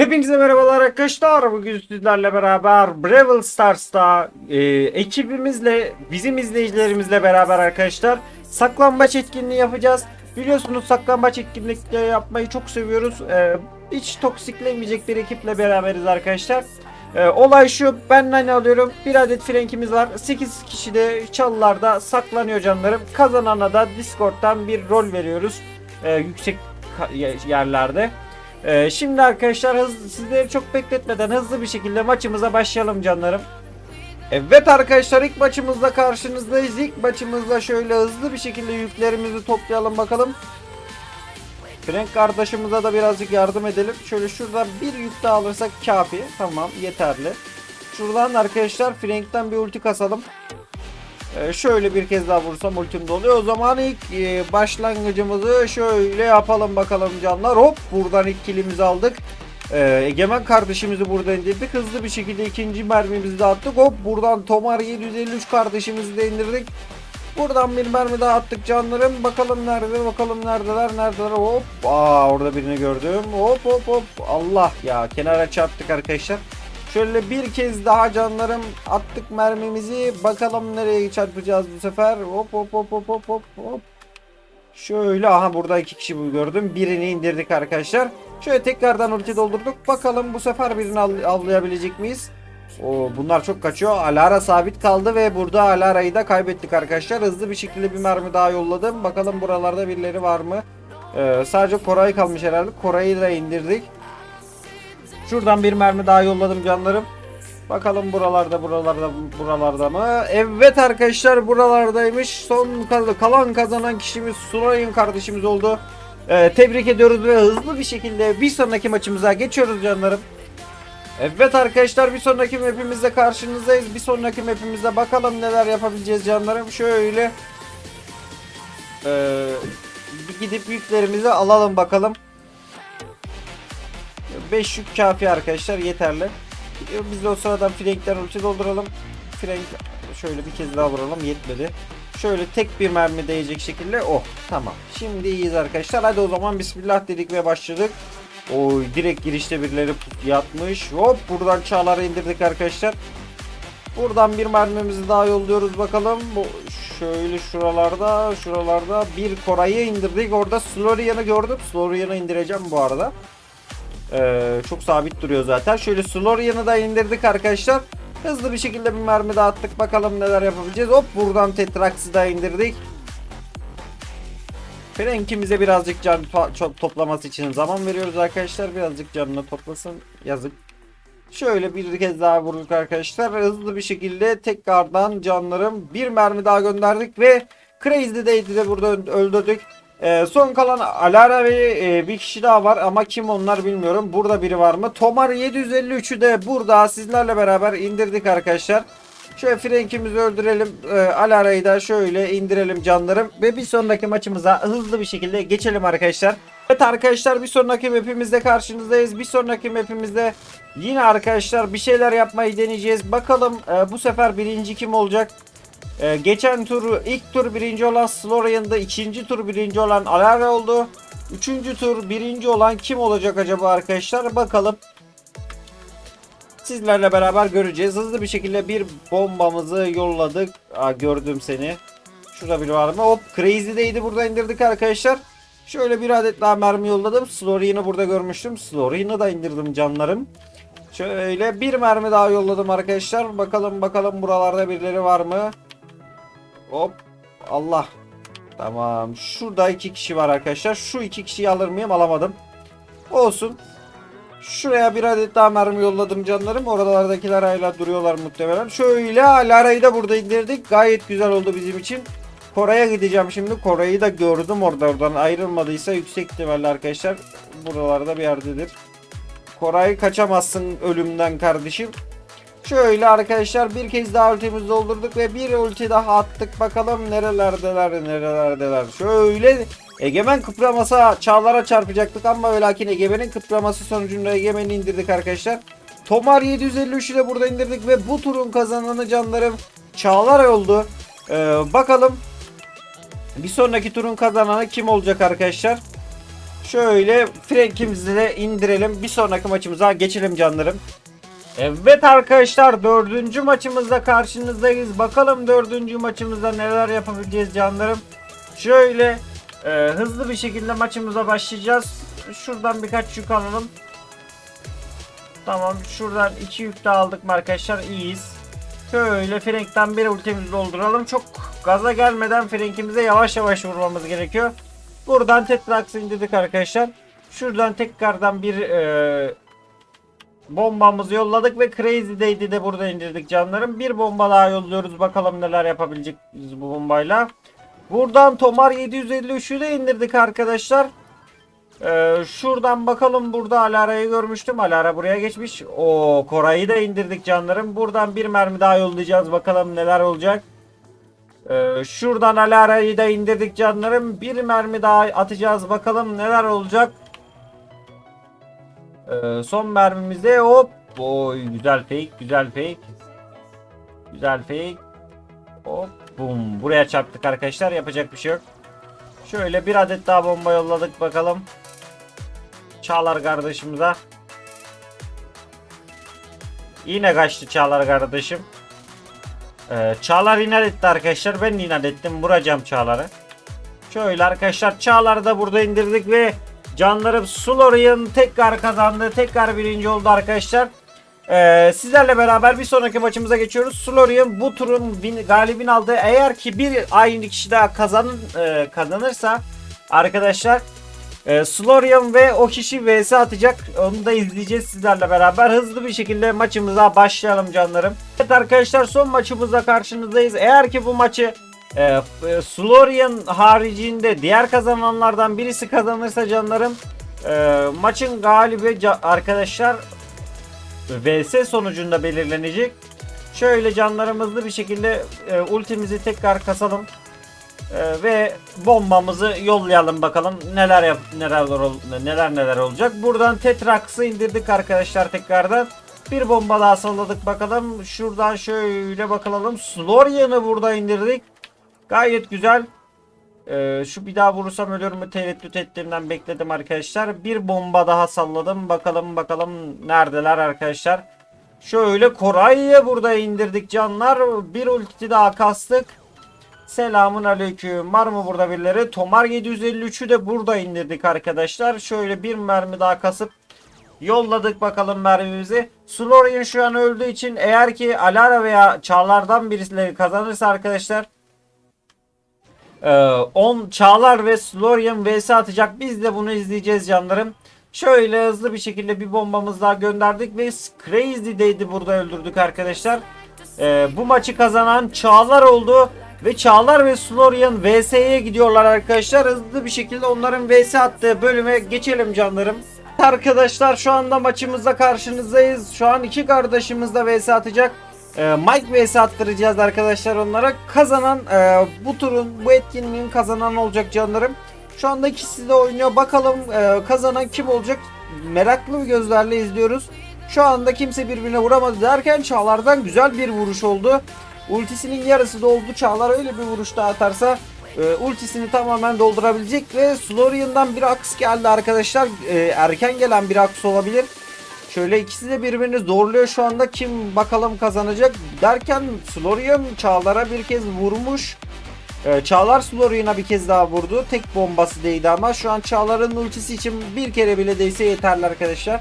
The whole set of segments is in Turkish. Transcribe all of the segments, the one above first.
Hepinize merhabalar arkadaşlar. Bugün sizlerle beraber Brawl Stars'ta e, ekibimizle, bizim izleyicilerimizle beraber arkadaşlar saklambaç etkinliği yapacağız. Biliyorsunuz saklambaç etkinlikleri yapmayı çok seviyoruz. E, hiç toksiklemeyecek bir ekiple beraberiz arkadaşlar. E, olay şu, ben nane alıyorum. Bir adet frenkimiz var. 8 kişi de çalılarda saklanıyor canlarım. Kazanana da Discord'dan bir rol veriyoruz. E, yüksek yerlerde. Ee, şimdi arkadaşlar hızlı, sizleri çok bekletmeden hızlı bir şekilde maçımıza başlayalım canlarım. Evet arkadaşlar ilk maçımızda karşınızdayız. İlk maçımızda şöyle hızlı bir şekilde yüklerimizi toplayalım bakalım. Frank kardeşimize de birazcık yardım edelim. Şöyle şuradan bir yük daha alırsak kafi. Tamam yeterli. Şuradan arkadaşlar Frank'ten bir ulti kasalım. Ee, şöyle bir kez daha vursam ultim doluyor. O zaman ilk e, başlangıcımızı şöyle yapalım bakalım canlar. Hop buradan ilk kilimizi aldık. Ee, Egemen kardeşimizi burada indirdik. Hızlı bir şekilde ikinci mermimizi de attık. Hop buradan Tomar 753 kardeşimizi de indirdik. Buradan bir mermi daha attık canlarım. Bakalım nerede bakalım neredeler neredeler. Hop. Aa orada birini gördüm. Hop hop hop. Allah ya kenara çarptık arkadaşlar. Şöyle bir kez daha canlarım attık mermimizi. Bakalım nereye çarpacağız bu sefer. Hop hop hop hop hop hop hop. Şöyle aha burada iki kişi gördüm. Birini indirdik arkadaşlar. Şöyle tekrardan ulti doldurduk. Bakalım bu sefer birini av- avlayabilecek miyiz? Oo, bunlar çok kaçıyor. Alara sabit kaldı ve burada Alara'yı da kaybettik arkadaşlar. Hızlı bir şekilde bir mermi daha yolladım. Bakalım buralarda birileri var mı? Ee, sadece Koray kalmış herhalde. Koray'ı da indirdik. Şuradan bir mermi daha yolladım canlarım. Bakalım buralarda buralarda buralarda mı? Evet arkadaşlar buralardaymış. Son kal- kalan kazanan kişimiz Sulay'ın kardeşimiz oldu. Ee, tebrik ediyoruz ve hızlı bir şekilde bir sonraki maçımıza geçiyoruz canlarım. Evet arkadaşlar bir sonraki mapimizde karşınızdayız. Bir sonraki mapimizde bakalım neler yapabileceğiz canlarım. Şöyle ee, gidip yüklerimizi alalım bakalım. 5 yük kafi arkadaşlar yeterli. Biz de o sıradan Frank'ten ulti dolduralım. Frank şöyle bir kez daha vuralım yetmedi. Şöyle tek bir mermi değecek şekilde oh tamam. Şimdi iyiyiz arkadaşlar. Hadi o zaman bismillah dedik ve başladık. Oy direkt girişte birileri yatmış. Hop buradan çağları indirdik arkadaşlar. Buradan bir mermimizi daha yolluyoruz bakalım. Bu şöyle şuralarda, şuralarda bir Koray'ı indirdik. Orada Slorian'ı gördüm. Slorian'ı indireceğim bu arada. Ee, çok sabit duruyor zaten. Şöyle Slorian'ı da indirdik arkadaşlar. Hızlı bir şekilde bir mermi daha attık. Bakalım neler yapabileceğiz. Hop buradan Tetrax'ı da indirdik. Frank'imize birazcık can to- toplaması için zaman veriyoruz arkadaşlar. Birazcık canını toplasın. Yazık. Şöyle bir kez daha vurduk arkadaşlar. Hızlı bir şekilde tekrardan canlarım bir mermi daha gönderdik ve Crazy Date'i de burada öldürdük. Ee, son kalan Alara ve e, bir kişi daha var ama kim onlar bilmiyorum. Burada biri var mı? Tomar 753'ü de burada sizlerle beraber indirdik arkadaşlar. Şöyle Frank'imizi öldürelim. Ee, Alara'yı da şöyle indirelim canlarım. Ve bir sonraki maçımıza hızlı bir şekilde geçelim arkadaşlar. Evet arkadaşlar bir sonraki mapimizde karşınızdayız. Bir sonraki mapimizde yine arkadaşlar bir şeyler yapmayı deneyeceğiz. Bakalım e, bu sefer birinci kim olacak? Ee, geçen tur ilk tur birinci olan Slorian'da ikinci tur birinci olan Alara oldu. Üçüncü tur birinci olan kim olacak acaba arkadaşlar? Bakalım. Sizlerle beraber göreceğiz. Hızlı bir şekilde bir bombamızı yolladık. Aa, gördüm seni. Şurada biri var mı? Hop Crazy'deydi. Burada indirdik arkadaşlar. Şöyle bir adet daha mermi yolladım. Slorian'ı burada görmüştüm. Slorian'ı da indirdim canlarım. Şöyle bir mermi daha yolladım arkadaşlar. Bakalım bakalım buralarda birileri var mı? Hop. Allah. Tamam. Şurada iki kişi var arkadaşlar. Şu iki kişiyi alır mıyım? Alamadım. Olsun. Şuraya bir adet daha mermi yolladım canlarım. Oralardakiler hala duruyorlar muhtemelen. Şöyle Lara'yı da burada indirdik. Gayet güzel oldu bizim için. Koray'a gideceğim şimdi. Koray'ı da gördüm orada oradan ayrılmadıysa yüksek ihtimalle arkadaşlar buralarda bir yerdedir. Koray kaçamazsın ölümden kardeşim. Şöyle arkadaşlar bir kez daha ultimizi doldurduk ve bir ulti daha attık. Bakalım nerelerdeler nerelerdeler. Şöyle Egemen kıpramasa çağlara çarpacaktık ama ve lakin Egemen'in kıpraması sonucunda Egemen'i indirdik arkadaşlar. Tomar 753 ile burada indirdik ve bu turun kazananı canlarım Çağlar oldu. Ee, bakalım bir sonraki turun kazananı kim olacak arkadaşlar? Şöyle Frank'imizi de indirelim. Bir sonraki maçımıza geçelim canlarım. Evet arkadaşlar dördüncü maçımızda karşınızdayız. Bakalım dördüncü maçımızda neler yapabileceğiz canlarım. Şöyle e, hızlı bir şekilde maçımıza başlayacağız. Şuradan birkaç yük alalım. Tamam şuradan iki yük de aldık arkadaşlar iyiyiz. Şöyle Frank'ten bir ultimizi dolduralım. Çok gaza gelmeden Frank'imize yavaş yavaş vurmamız gerekiyor. Buradan Tetrax'ı indirdik arkadaşlar. Şuradan tekrardan bir e, bombamızı yolladık ve Crazy Day'di de burada indirdik canlarım. Bir bomba daha yolluyoruz. Bakalım neler yapabilecek biz bu bombayla. Buradan Tomar 753'ü de indirdik arkadaşlar. Ee, şuradan bakalım burada Alara'yı görmüştüm. Alara buraya geçmiş. O Koray'ı da indirdik canlarım. Buradan bir mermi daha yollayacağız. Bakalım neler olacak. Ee, şuradan Alara'yı da indirdik canlarım. Bir mermi daha atacağız. Bakalım neler olacak. Ee, son mermimizde hop. Oy güzel fake. Güzel fake. Güzel fake. Hop. Bum. Buraya çarptık arkadaşlar. Yapacak bir şey yok. Şöyle bir adet daha bomba yolladık bakalım. Çağlar kardeşimize. Yine kaçtı Çağlar kardeşim. Ee, Çağlar inat etti arkadaşlar. Ben de inat ettim. Vuracağım Çağlar'ı. Şöyle arkadaşlar Çağlar'ı da burada indirdik ve canlarım Sulorian tekrar kazandı. Tekrar birinci oldu arkadaşlar. Ee, sizlerle beraber bir sonraki maçımıza geçiyoruz. Sulorian bu turun win, galibin aldı. Eğer ki bir aynı kişi daha kazanın, e, kazanırsa arkadaşlar e, Slorian ve o kişi vs atacak. Onu da izleyeceğiz sizlerle beraber. Hızlı bir şekilde maçımıza başlayalım canlarım. Evet arkadaşlar son maçımızda karşınızdayız. Eğer ki bu maçı e, e, Slorian haricinde diğer kazananlardan birisi kazanırsa canlarım e, maçın galibi arkadaşlar vs sonucunda belirlenecek. Şöyle canlarım hızlı bir şekilde e, ultimizi tekrar kasalım. Ee, ve bombamızı yollayalım bakalım neler yap neler neler neler olacak. Buradan Tetrax'ı indirdik arkadaşlar tekrardan. Bir bomba daha salladık bakalım. Şuradan şöyle bakalım. Slorian'ı burada indirdik. Gayet güzel. Ee, şu bir daha vurursam ölür mü tereddüt ettiğimden bekledim arkadaşlar. Bir bomba daha salladım. Bakalım bakalım neredeler arkadaşlar. Şöyle Koray'ı burada indirdik canlar. Bir ulti daha kastık. Selamun aleyküm. Var mı burada birileri? Tomar 753'ü de burada indirdik arkadaşlar. Şöyle bir mermi daha kasıp yolladık bakalım mermimizi. Slorian şu an öldüğü için eğer ki Alara veya Çağlar'dan birisi kazanırsa arkadaşlar 10 Çağlar ve Slorian vs atacak. Biz de bunu izleyeceğiz canlarım. Şöyle hızlı bir şekilde bir bombamız daha gönderdik ve Crazy Day'di burada öldürdük arkadaşlar. Ee, bu maçı kazanan Çağlar oldu. Ve Çağlar ve Slorian VS'ye gidiyorlar arkadaşlar. Hızlı bir şekilde onların VS attığı bölüme geçelim canlarım. Arkadaşlar şu anda maçımızda karşınızdayız. Şu an iki kardeşimiz de VS atacak. Ee, Mike vs attıracağız arkadaşlar onlara. Kazanan e, bu turun bu etkinliğin kazanan olacak canlarım. Şu anda ikisi de oynuyor. Bakalım e, kazanan kim olacak? Meraklı bir gözlerle izliyoruz. Şu anda kimse birbirine vuramadı derken Çağlar'dan güzel bir vuruş oldu. Ultisinin yarısı doldu. Çağlar öyle bir vuruş daha atarsa e, ultisini tamamen doldurabilecek ve Slorian'dan bir aks geldi arkadaşlar. E, erken gelen bir aks olabilir. Şöyle ikisi de birbirini zorluyor şu anda. Kim bakalım kazanacak derken Slorian Çağlar'a bir kez vurmuş. E, Çağlar Slorian'a bir kez daha vurdu. Tek bombası değdi ama şu an Çağlar'ın ultisi için bir kere bile değse yeterli arkadaşlar.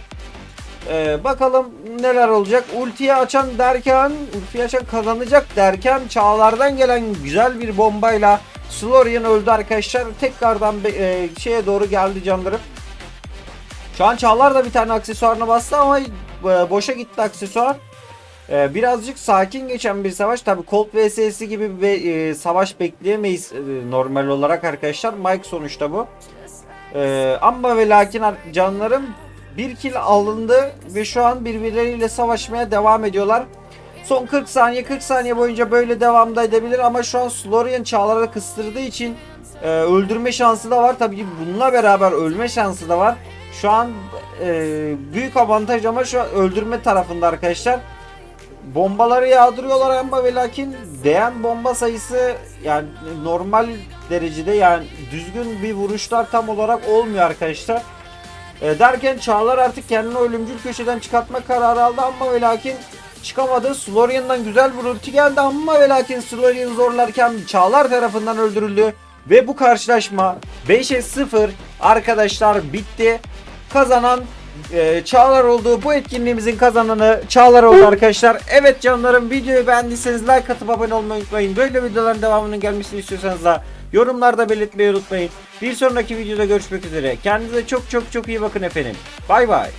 Ee, bakalım neler olacak. Ultiyi açan derken, ultiyi açan kazanacak derken Çağlar'dan gelen güzel bir bombayla Slorian öldü arkadaşlar. Tekrardan e, şeye doğru geldi canlarım. Şu an Çağlar da bir tane aksesuarına bastı ama e, boşa gitti aksesuar. E, birazcık sakin geçen bir savaş. Tabi Colt vs gibi bir e, savaş bekleyemeyiz normal olarak arkadaşlar. Mike sonuçta bu. Ama ve lakin ar- canlarım bir kill alındı ve şu an birbirleriyle savaşmaya devam ediyorlar. Son 40 saniye 40 saniye boyunca böyle devam da edebilir ama şu an Slorian Çağlar'ı kıstırdığı için öldürme şansı da var. Tabii bununla beraber ölme şansı da var. Şu an e, büyük avantaj ama şu an öldürme tarafında arkadaşlar. Bombaları yağdırıyorlar ama ve lakin değen bomba sayısı yani normal derecede yani düzgün bir vuruşlar tam olarak olmuyor arkadaşlar. E, derken Çağlar artık kendini ölümcül köşeden çıkartma kararı aldı ama ve lakin çıkamadı. Slorian'dan güzel bir ulti geldi ama ve lakin Slorian zorlarken Çağlar tarafından öldürüldü. Ve bu karşılaşma 5'e 0 arkadaşlar bitti. Kazanan e, Çağlar oldu. Bu etkinliğimizin kazananı Çağlar oldu arkadaşlar. Evet canlarım videoyu beğendiyseniz like atıp abone olmayı unutmayın. Böyle videoların devamının gelmesini istiyorsanız da yorumlarda belirtmeyi unutmayın. Bir sonraki videoda görüşmek üzere. Kendinize çok çok çok iyi bakın efendim. Bay bay.